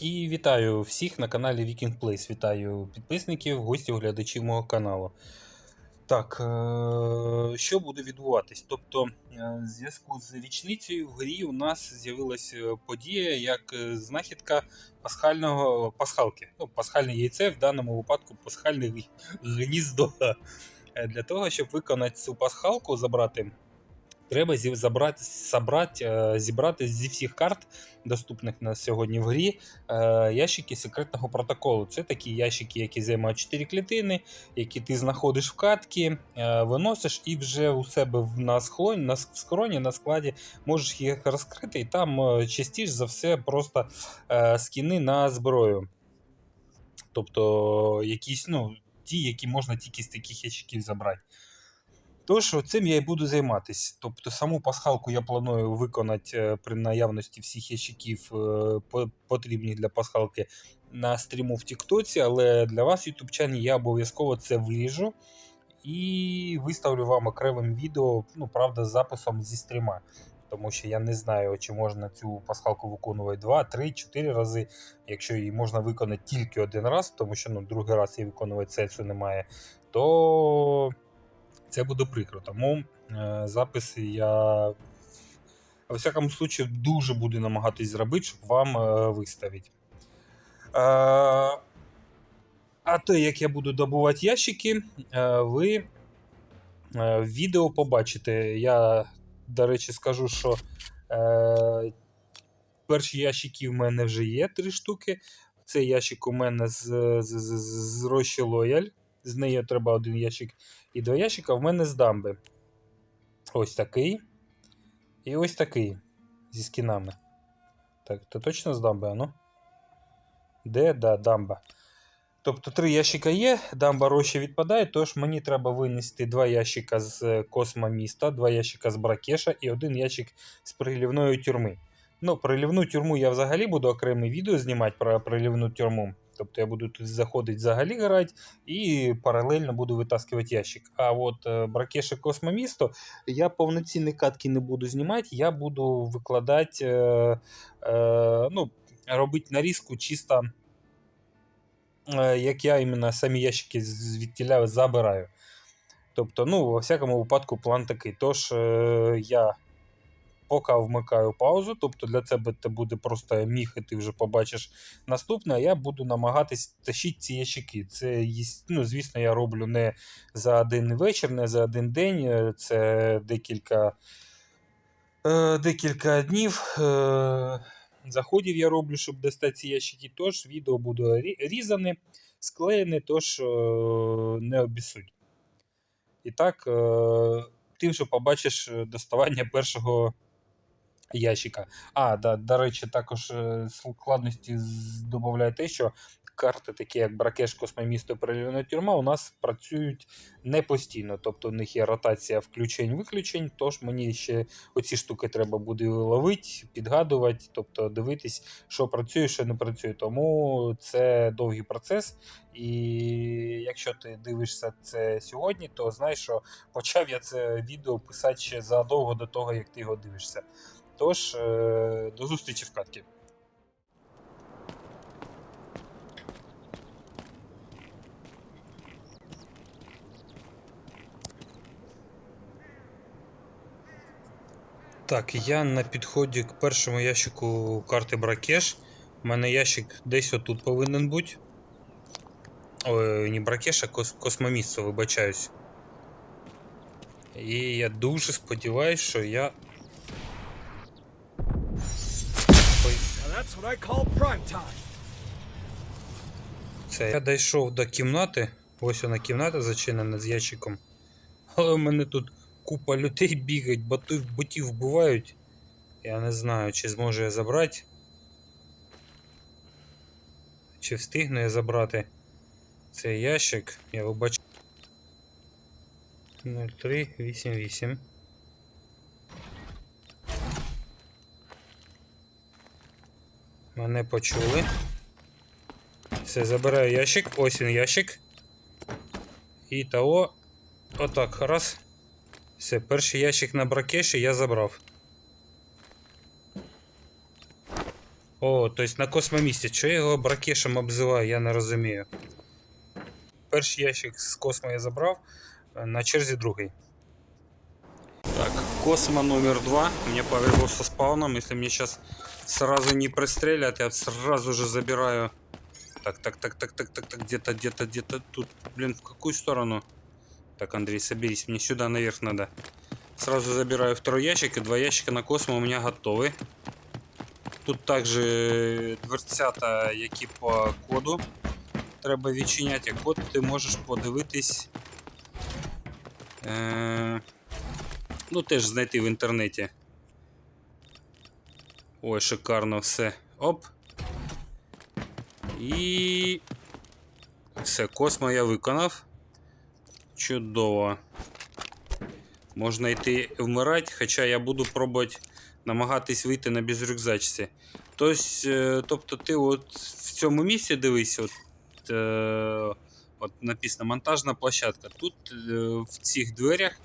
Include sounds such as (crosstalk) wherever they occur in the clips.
І вітаю всіх на каналі Viking Place. Вітаю підписників, гостів, глядачів мого каналу. Так, е, що буде відбуватись? Тобто, е, в зв'язку з річницею в грі у нас з'явилася подія як е, знахідка пасхального пасхалки. Ну, пасхальне яйце, в даному випадку пасхальне гніздо. Е, Для того, щоб виконати цю пасхалку, забрати, треба забрати, забрати, е, зібрати зі всіх карт, доступних на сьогодні в грі, е, ящики секретного протоколу. Це такі ящики, які займають 4 клітини, які ти знаходиш в катки, е, виносиш і вже у себе на схлоні, на скроні, на складі можеш їх розкрити, і там частіше за все просто скіни на зброю. Тобто якісь, ну, ті, які можна тільки з таких ящиків забрати. Тож цим я і буду займатися. Тобто саму пасхалку я планую виконати е, при наявності всіх ящиків, е, потрібних для пасхалки на стріму в Тіктоці, але для вас, ютубчані, я обов'язково це виріжу і виставлю вам окремим відео, ну, правда, з записом зі стріма. Тому що я не знаю, чи можна цю пасхалку виконувати 2, 3, 4 рази. Якщо її можна виконати тільки один раз, тому що ну, другий раз її виконувати сенсу немає, то це буде прикро. Тому е, записи я в всякому случаю дуже буду намагатись зробити, щоб вам е, виставити. Е, а те, як я буду добувати ящики, е, ви е, відео побачите. Я, до речі, скажу, що е, перші ящики в мене вже є три штуки. Цей ящик у мене з, з, з, з Рощі Лояль. З неї треба один ящик і два ящика. В мене з дамби. Ось такий. І ось такий. Зі скінами. Так, то точно з дамби, а ну? Де? Да, дамба. Тобто три ящика є, дамба Рощі відпадає, тож мені треба винести два ящика з е, космоміста, два ящика з бракеша і один ящик з прилівної тюрми. Ну, прилівну тюрму я взагалі буду окреме відео знімати про прилівну тюрму. Тобто я буду тут заходити взагалі грати і паралельно буду витаскувати ящик. А от е, бракеше космомісто я повноцінні катки не буду знімати, я буду викладати, е, е, ну, робити нарізку чисто, е, як я іменно самі ящики звідтіля забираю. Тобто, ну, во всякому випадку, план такий. Тож е, я поки вмикаю паузу, тобто для тебе це буде просто міг, і ти вже побачиш наступне, а я буду намагатись тащити ці ящики. Це, ну, звісно, я роблю не за один вечір, не за один день, е, це декілька, е, декілька днів. Е, заходів я роблю, щоб достати ці ящики. Тож відео буде різане, склеєне, тож не обісудь. І так, е, ти вже побачиш доставання першого ящика. А, да, до речі, також е, складності додає те, що карти, такі як Бракеш, Космомісто, Прилівна тюрма, у нас працюють не постійно. Тобто в них є ротація включень-виключень, тож мені ще оці штуки треба буде ловити, підгадувати, тобто дивитись, що працює, що не працює. Тому це довгий процес. І якщо ти дивишся це сьогодні, то знай, що почав я це відео писати ще задовго до того, як ти його дивишся. Тож, е, до зустрічі в катки. Так, я на підході к першому ящику карти Бракеш. У мене ящик десь отут повинен бути. Ой, не Бракеш, а кос космомісце, вибачаюсь. І я дуже сподіваюся, що я. Це я дійшов до кімнати. Ось вона кімната зачинена з ящиком. Але в мене тут купа людей бігають, ботів, ботів вбивають. Я не знаю, чи зможу я забрати. Чи встигну я забрати цей ящик. Я вибачу. 0388. Мене почули. Все, забираю ящик. Ось він ящик. І того. Отак, раз. Все, перший ящик на бракеші я забрав. О, тобто на космомісці. Чого я його бракешем обзиваю, я не розумію. Перший ящик з космо я забрав, е, на черзі другий. Так, космо номер два. Мне повезло со спауном. Если мне сейчас сразу не пристрелят, я сразу же забираю. Так, так, так, так, так, так, так, где-то, где-то, где-то тут. Блин, в какую сторону? Так, Андрей, соберись, мне сюда наверх надо. Сразу забираю второй ящик, и два ящика на космо у меня готовы. Тут также дверцята, які по коду. Треба відчиняти, код ти можеш подивитись. Е... Ну, теж знайти в інтернеті. Ой, шикарно все. Оп. І. Все, космо я виконав. Чудово. Можна йти вмирати, хоча я буду пробувати намагатись вийти на безрюкзачці. Тобто, тобто ти от в цьому місці дивись, от, е, от написано монтажна площадка. Тут е, в цих дверях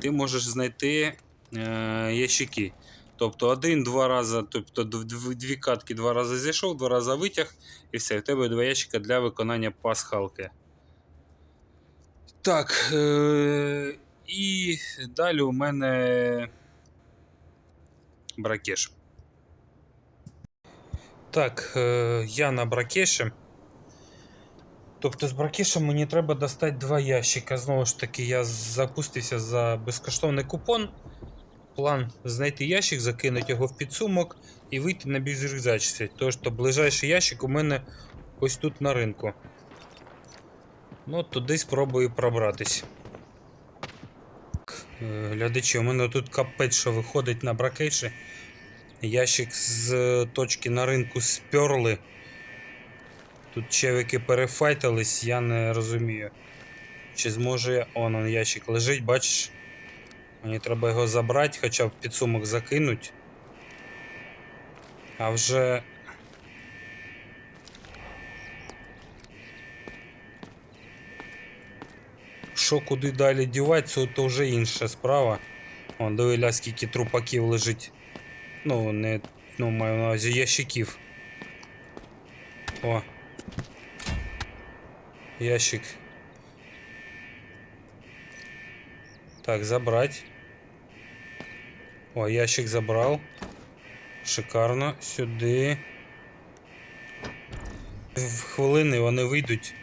ти можеш знайти е, ящики. Тобто один-два рази, тобто дв- дв- дві катки два рази зайшов, два рази витяг, і все, в тебе два ящика для виконання пасхалки. Так. Е- і далі у мене бракеш. Так, е, я на бракеші. Тобто з бракешем мені треба достати два ящика. Знову ж таки, я запустився за безкоштовний купон. План знайти ящик, закинути його в підсумок і вийти на безрюкзачці. Тож то ближайший ящик у мене ось тут на ринку. Ну, туди спробую пробратись. Е, Глядачі, у мене тут капець, що виходить на бракеші. Ящик з е, точки на ринку сперли. Тут чевики перефайтились, я не розумію. Чи зможе. Он, он ящик лежить, бачиш? Мені треба його забрати, хоча б підсумок закинуть. А вже. Що куди далі дівати, то вже інша справа. Вон, диви, ля, скільки трупаків лежить. Ну, не. Ну, маю на увазі ящиків. О. Ящик. Так, забрать. О, ящик забрал. Шикарно. Сюди. В хвилини вони вийдуть.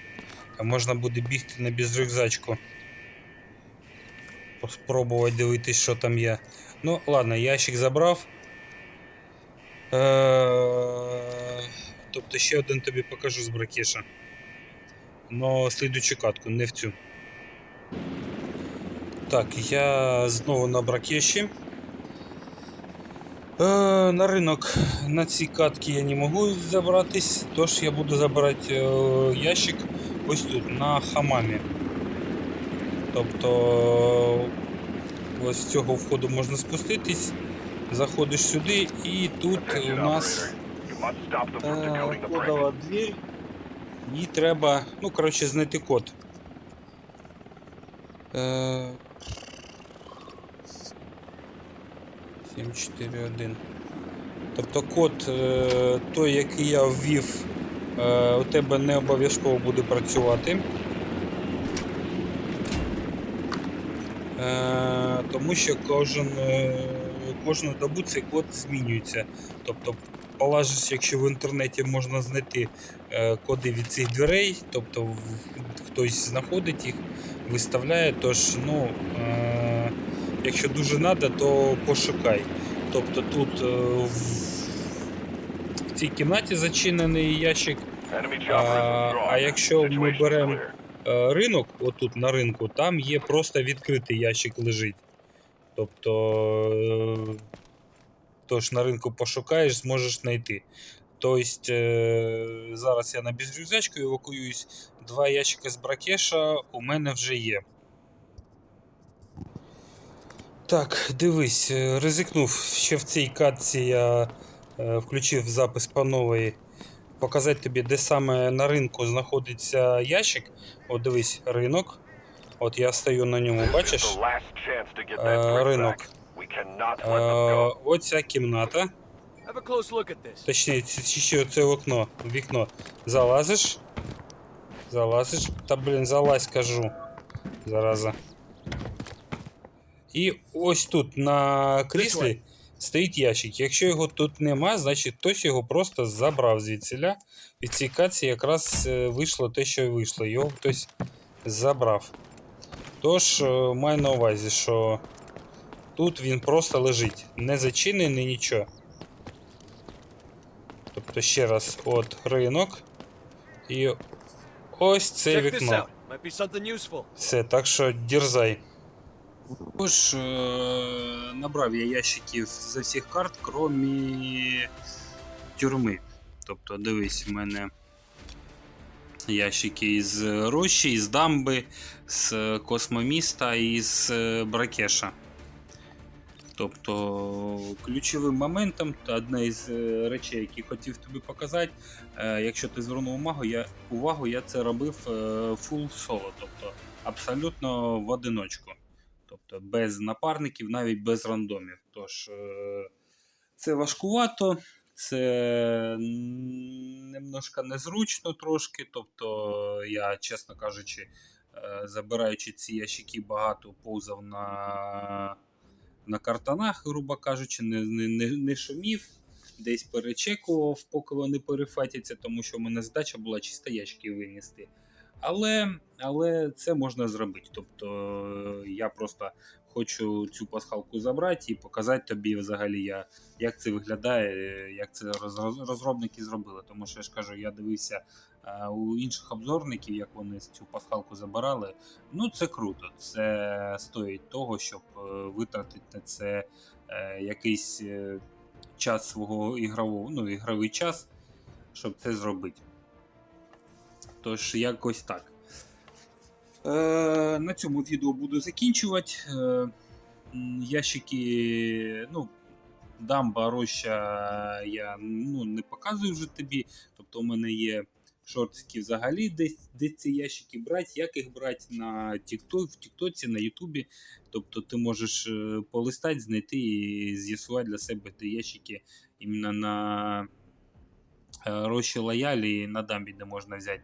А можна буде бігти на безрюкзачку. Спробувати дивитись, що там є. Ну, ладно, ящик забрав. Е, Тобто ще один тобі покажу з бракеша. Но слідучу катку, не в цю. Так, я знову на бракеші. Е, на ринок на ці катки я не можу забратись, тож я буду забирати е, ящик ось тут, на хамамі. Тобто ось з цього входу можна спуститись, заходиш сюди і тут у нас е, кодова двір. І треба, ну, коротше, знайти код. Е, 741. Тобто код е, той, який я ввів, е, у тебе не обов'язково буде працювати. Е, тому що кожен, кожну добу цей код змінюється. Тобто, полажиш, якщо в інтернеті можна знайти коди від цих дверей, тобто хтось знаходить їх, виставляє, тож, ну, якщо дуже треба, то пошукай. Тобто тут е, в, цій кімнаті зачинений ящик. А, а якщо ми беремо Е, ринок, отут на ринку, там є просто відкритий ящик лежить. Тобто, е, тож на ринку пошукаєш, зможеш знайти. Тобто, зараз я на безрюкзачку евакуююсь. Два ящика з бракеша у мене вже є. Так, дивись, е, ризикнув. Ще в цій катці я е, включив запис по нової. Показати тобі, де саме на ринку знаходиться ящик. От дивись, ринок. От я стою на ньому, бачиш? Е, ринок. Е, Оця кімната. Точніше, чи ще це окно, вікно. Залазиш. Залазиш. Та блін, залазь, кажу. Зараза. І ось тут на кріслі стоїть ящик. Якщо його тут нема, значить хтось його просто забрав звідсіля. Від цієї каці якраз е, вийшло те, що вийшло. Його хтось забрав. Тож, е, маю на увазі, що тут він просто лежить. Не зачинений нічого. Тобто ще раз, от ринок. І ось це вікно. Все, так що дерзай. Тож, е, набрав я ящиків за всіх карт, крім тюрми. Тобто, дивись, у мене ящики із Рощі, із Дамби, з Космоміста і з е, Бракеша. Тобто ключовим моментом одна із е, речей, які хотів тобі показати, якщо ти звернув увагу, я, увагу, я це робив full solo, тобто абсолютно в одиночку. Тобто без напарників, навіть без рандомів. Тож е, це важкувато, це немножко незручно трошки. Тобто, я, чесно кажучи, е, забираючи ці ящики, багато повзав на, на картанах, грубо кажучи, не, не, не, шумів. Десь перечекував, поки вони перефатяться, тому що в мене задача була чисто ящики винести. Але, але це можна зробити. Тобто е, я просто хочу цю пасхалку забрати і показати тобі взагалі, я, як це виглядає, як це роз- роз- розробники зробили. Тому що я ж кажу, я дивився е, у інших обзорників, як вони цю пасхалку забирали. Ну, це круто. Це стоїть того, щоб е, витратити на це якийсь час свого ігрового, ну, ігровий час, щоб це зробити. Тож, якось так. Е, на цьому відео буду закінчувати. Е, ящики, ну, дамба, роща я ну, не показую вже тобі. Тобто, у мене є шортики взагалі, десь, десь ці ящики брати, як їх брати на TikTok, в Тіктоці, на Ютубі. Тобто ти можеш е, полистати, знайти і з'ясувати для себе ті ящики іменно на е, рощі лоялі на дамбі, де можна взяти.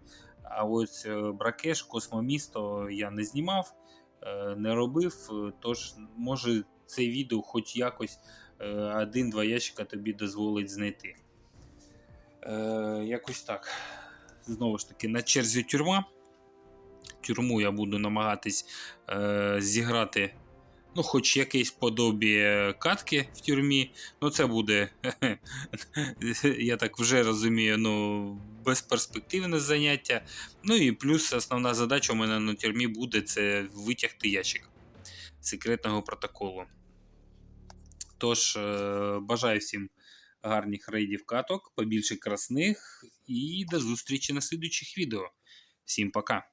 А ось е, Бракеш, Космомісто я не знімав, е, не робив. е, Тож, може, це відео хоч якось один-два ящика тобі дозволить знайти. Якось так. Знову ж таки, на черзі тюрма. Тюрму я буду намагатись зіграти. Ну, хоч якесь подобіє катки в тюрмі. Ну, це буде, (laughs) я так вже розумію, ну, безперспективне заняття. Ну і плюс основна задача у мене на тюрмі буде це витягти ящик секретного протоколу. Тож, е, бажаю всім гарних рейдів каток, побільше красних і до зустрічі на слідуючих відео. Всім пока!